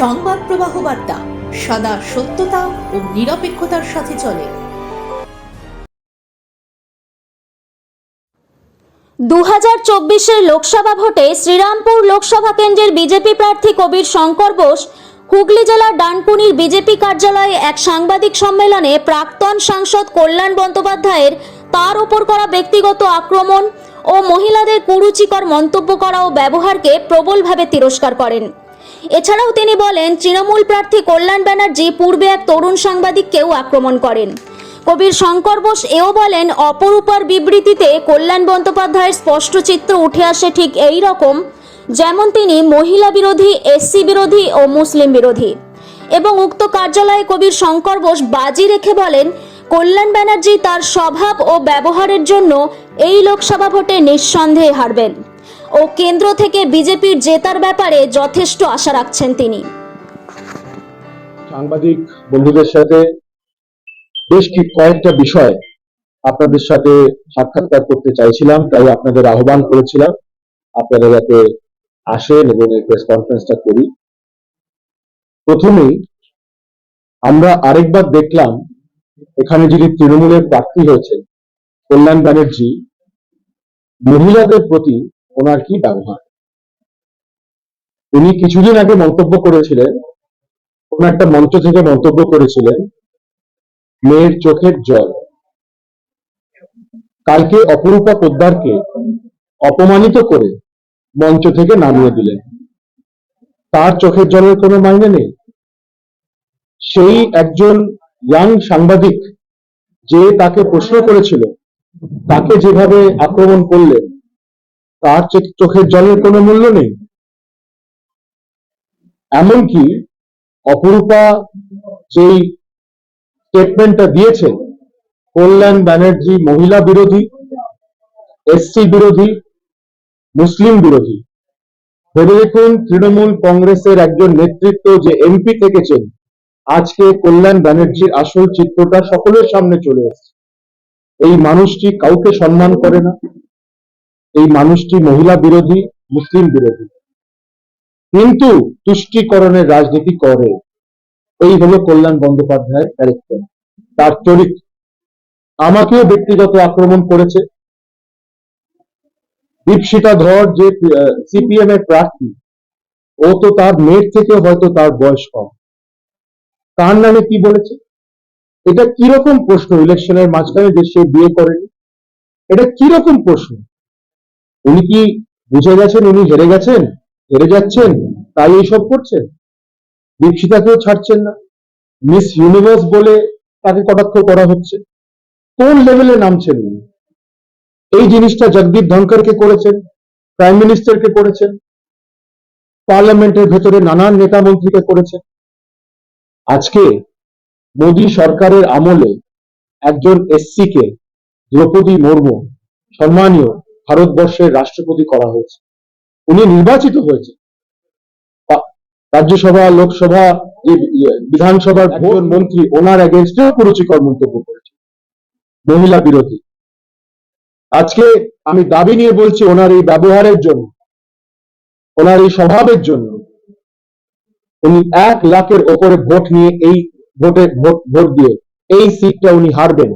সংবাদ প্রবাহ বার্তা, সদা সত্যতা ও নিরপেক্ষতার সাথে চলে। দু হাজার চব্বিশের লোকসভা ভোটে শ্রীরামপুর লোকসভা কেন্দ্রের বিজেপি প্রার্থী কবির শঙ্কর বোস, হুগলি জেলার ডানকুনির বিজেপি কার্যালয়ে এক সাংবাদিক সম্মেলনে প্রাক্তন সাংসদ কল্যাণ বন্দ্যোপাধ্যায়ের তার ওপর করা ব্যক্তিগত আক্রমণ ও মহিলাদের কুরুচিকর মন্তব্য করা ও ব্যবহারকে প্রবলভাবে তিরস্কার করেন। এছাড়াও তিনি বলেন, তৃণমূল প্রার্থী কল্যাণ ব্যানার্জি পূর্বে এক তরুণ সাংবাদিককেও আক্রমণ করেন। কবির শঙ্কর বোস এও বলেন, অপরূপার বিবৃতিতে কল্যাণ বন্দ্যোপাধ্যায়ের স্পষ্ট চিত্র উঠে আসে ঠিক এই রকম, যেমন তিনি মহিলা বিরোধী, এসসি বিরোধী ও মুসলিম বিরোধী। এবং উক্ত কার্যালয়ে কবির শঙ্কর বোস বাজি রেখে বলেন, কল্যাণ ব্যানার্জি তার স্বভাব ও ব্যবহারের জন্য এই লোকসভা ভোটে নিঃসন্দেহে হারবেন। ও কেন্দ্র থেকে বিজেপির জেতার ব্যাপারে যথেষ্ট আশা রাখছেন তিনি। সাংবাদিক বন্ধুদের সাথে বেশ কি কয়েকটা বিষয় আপনাদের সাথে সাক্ষাৎকার করতে চাইছিলাম, তাই আপনাদের আহ্বান করেছিলাম। আপনারা যাতে আসেন এবং এই প্রেস কনফারেন্সটা করি। প্রথমেই আমরা আরেকবার দেখলাম, এখানে যিনি তৃণমূলের প্রার্থী হয়েছেন, কল্যাণ ব্যানার্জি, মহিলাদের প্রতি ওনার কি ব্যবহার? উনি কিছুদিন আগে মন্তব্য করেছিলেন, কোন একটা মঞ্চ থেকে মন্তব্য করেছিলেন, মেয়ের চোখের জল। কালকে অপরূপা পোদ্দারকে অপমানিত করে মঞ্চ থেকে নামিয়ে দিলেন। তার চোখের জলের কোনো মাইনে নেই। সেই একজন ইয়াং সাংবাদিক যে তাকে প্রশ্ন করেছিল, তাকে যেভাবে আক্রমণ করলেন তার চোখ- চোখের জলের কোনো মূল্য নেই। এমনকি অপরূপা যেই স্টেটমেন্টটা দিয়েছেন কল্যাণ ব্যানার্জি মহিলা বিরোধী এসসি বিরোধী, মুসলিম বিরোধী, ভেবে দেখুন তৃণমূল কংগ্রেসের একজন নেতৃত্ব যে এমপি থেকেছেন, আজকে কল্যাণ ব্যানার্জির আসল চিত্রটা সকলের সামনে চলে এসেছে। এই মানুষটি কাউকে সম্মান করে না এই মানুষটি মহিলা বিরোধী, মুসলিম বিরোধী। কিন্তু তুষ্টিকরণের রাজনীতি করে। এই হলো কল্যাণ বন্দ্যোপাধ্যায়ের ক্যারেক্টার তার চরিত্র। আমাকেও ব্যক্তিগত আক্রমণ করেছে। দীপশিতা ধর যে সিপিএম এর প্রার্থী, ও তো তার মেয়ের থেকে হয়তো তার বয়স কম। তার নামে কি বলেছে? এটা কীরকম প্রশ্ন? ইলেকশনের মাঝখানে যে সে বিয়ে করেনি, এটা কীরকম প্রশ্ন? উনি কি বুঝে গেছেন? উনি হেরে গেছেন? হেরে যাচ্ছেন? তাই এইসব করছেন? দীপশিতাকেও ছাড়ছেন না। মিস ইউনিভার্স বলে তাকে কটাক্ষ করা হচ্ছে। কোন লেভেলে নামছেন উনি? এই জিনিসটা জগদীপ ধনকরকে করেছেন, প্রাইম মিনিস্টারকে করেছেন, পার্লামেন্টের ভেতরে নানান নেতা মন্ত্রীকে করেছেন। আজকে মোদী সরকারের আমলে একজন এসসি কে দ্রৌপদী মুর্মু, সম্মানীয় ভারতবর্ষের রাষ্ট্রপতি করা হয়েছে। উনি নির্বাচিত হয়েছে রাজ্যসভা লোকসভা যে বিধানসভার একজন মন্ত্রী ওনার এগেনস্টে কুরুচিকর মন্তব্য করেছে মহিলা বিরোধী। আজকে আমি দাবি নিয়ে বলছি ওনার এই ব্যবহারের জন্য ওনার এই স্বভাবের জন্য। উনি এক লাখের ওপরে ভোট নিয়ে এই ভোটে ভোট ভোট দিয়ে এই সিটটা উনি হারবেন।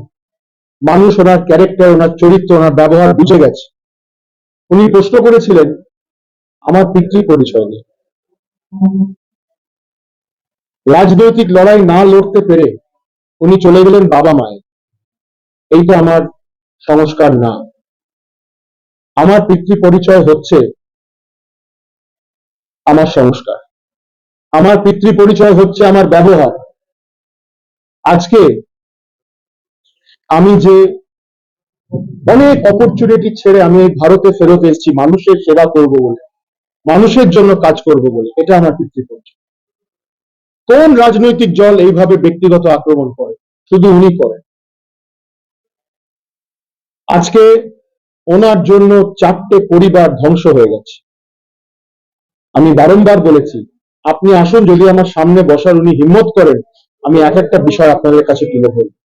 মানুষ ওনার ক্যারেক্টার ওনার চরিত্র ওনার ব্যবহার বুঝে গেছে। উনি প্রশ্ন করেছিলেন, আমার পিতৃ পরিচয় নেই। রাজনৈতিক লড়াই না লড়তে পেরে উনি চলে গেলেন বাবা মায়ের। এইটা আমার সংস্কার না। আমার পিতৃ পরিচয় হচ্ছে আমার সংস্কার। আমার পিতৃ পরিচয় হচ্ছে আমার ব্যবহার। আজকে আমি যে অনেক অপরচুনিটি ছেড়ে আমি ভারতে ফেরত এসেছি, মানুষের সেবা করব বলে, মানুষের জন্য কাজ করব বলে, এটা আমার পিতৃ পরিচয় কোন রাজনৈতিক দল এইভাবে ব্যক্তিগত আক্রমণ করে? শুধু উনি করেন। আজকে ওনার জন্য চারটে পরিবার ধ্বংস হয়ে গেছে। আমি বারংবার বলেছি, আপনি আসুন, যদি আমার সামনে বসার উনি হিম্মত করেন, আমি এক একটা বিষয় আপনাদের কাছে তুলে ধরব।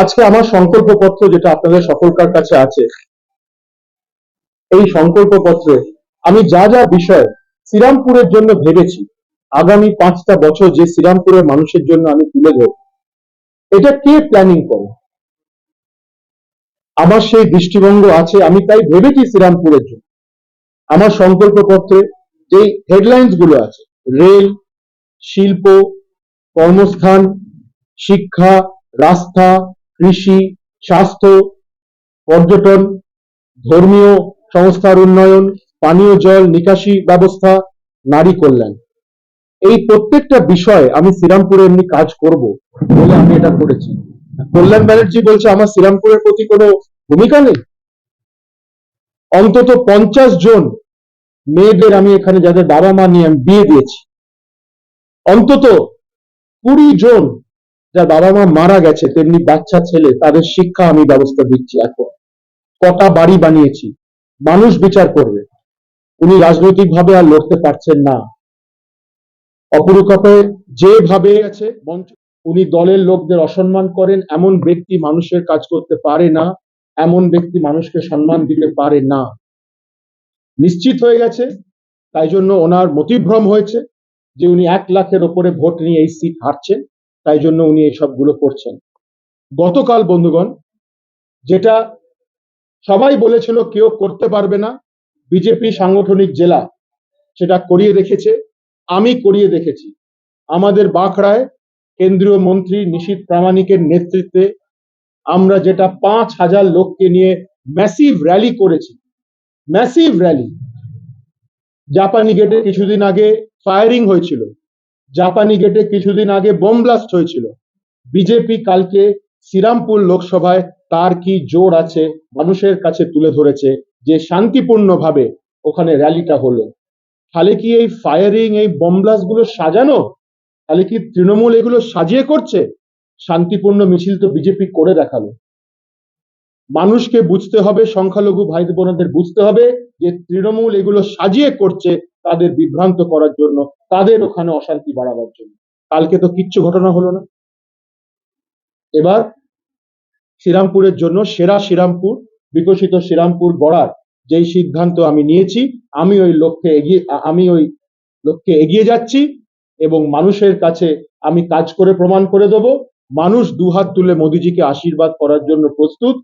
আজকে আমার সংকল্প পত্র যেটা আপনাদের সকলকার কাছে আছে, এই সংকল্প পত্রে আমি যা যা বিষয় শ্রীরামপুরের জন্য ভেবেছি, আগামী পাঁচটা বছর যে শ্রীরামপুরের মানুষের জন্য আমি তুলে ধরব, এটা কে প্ল্যানিং করে? আমার সেই দৃষ্টিভঙ্গ আছে, আমি তাই ভেবেছি শ্রীরামপুরের জন্য। আমার সংকল্প সংকল্পপত্রে যে হেডলাইন্সগুলো আছে, রেল, শিল্প, কর্মস্থান, শিক্ষা, রাস্তা কৃষি, স্বাস্থ্য, পর্যটন, ধর্মীয় সংস্থার উন্নয়ন, পানীয় জল নিকাশি ব্যবস্থা, নারী কল্যাণ। এই প্রত্যেকটা বিষয়ে আমি শ্রীরামপুরে এমনি কাজ করব বলে আমি এটা করেছি। কল্যাণ ব্যানার্জি বলছে, আমার শ্রীরামপুরের প্রতি কোনো ভূমিকা নেই? অন্তত পঞ্চাশ জন মেয়েদের আমি এখানে, যাদের বাবা মা নিয়ে আমি বিয়ে দিয়েছি। অন্তত কুড়ি জন যার বাবা মা মারা গেছে, তেমনি বাচ্চা ছেলে, তাদের শিক্ষা আমি ব্যবস্থা দিচ্ছি এখন। কটা বাড়ি বানিয়েছি, মানুষ বিচার করবে। উনি রাজনৈতিক ভাবে আর লড়তে পারছেন না। অপরূপে যেভাবে আছে উনি দলের লোকদের অসম্মান করেন, এমন ব্যক্তি মানুষের কাজ করতে পারে না, এমন ব্যক্তি মানুষকে সম্মান দিতে পারে না। নিশ্চিত হয়ে গেছে, তাই জন্য ওনার মতিভ্রম হয়েছে যে উনি এক লাখের ওপরে ভোট নিয়ে এই সিট হারছেন। তাই জন্য উনি এই সবগুলো করছেন। গতকাল, বন্ধুগণ, যেটা সবাই বলেছিল কেউ করতে পারবে না, বিজেপি সাংগঠনিক জেলা সেটা করিয়ে রেখেছে, আমি করিয়ে দেখেছি। আমাদের বাঁকড়ায় কেন্দ্রীয় মন্ত্রী নিশীত প্রামাণিকের নেতৃত্বে আমরা যেটা পাঁচ হাজার লোককে নিয়ে ম্যাসিভ র্যালি করেছি ম্যাসিভ র্যালি জাপানি গেটে কিছুদিন আগে ফায়ারিং হয়েছিল। জাপানি গেটে কিছুদিন আগে বোম ব্লাস্ট হয়েছিল। বিজেপি কালকে শ্রীরামপুর লোকসভায় তার কি জোর আছে মানুষের কাছে তুলে ধরেছে যে শান্তিপূর্ণভাবে ওখানে র্যালিটা হলো। তাহলে কি এই ফায়ারিং এই বোম ব্লাস্টগুলো সাজানো? তাহলে কি তৃণমূল এগুলো সাজিয়ে করছে? শান্তিপূর্ণ মিছিল তো বিজেপি করে দেখাল। মানুষকে বুঝতে হবে, সংখ্যালঘু ভাই বোনদের বুঝতে হবে যে তৃণমূল এগুলো সাজিয়ে করছে তাদের বিভ্রান্ত করার জন্য, তাদের ওখানে অশান্তি বাড়াবার জন্য। কালকে তো কিচ্ছু ঘটনা হলো না। এবার শ্রীরামপুরের জন্য সেরা শ্রীরামপুর, বিকশিত শ্রীরামপুর গড়ার যেই সিদ্ধান্ত আমি নিয়েছি, আমি ওই লক্ষ্যে এগিয়ে, আমি ওই লক্ষ্যে এগিয়ে যাচ্ছি এবং মানুষের কাছে আমি কাজ করে প্রমাণ করে দেব। মানুষ দুহাত তুলে মোদিজিকে আশীর্বাদ করার জন্য প্রস্তুত।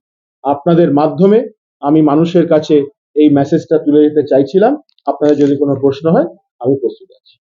আপনাদের মাধ্যমে আমি মানুষের কাছে এই মেসেজটা তুলে দিতে চাইছিলাম। আপনাদের যদি কোনো প্রশ্ন হয়, আমি প্রস্তুত আছি।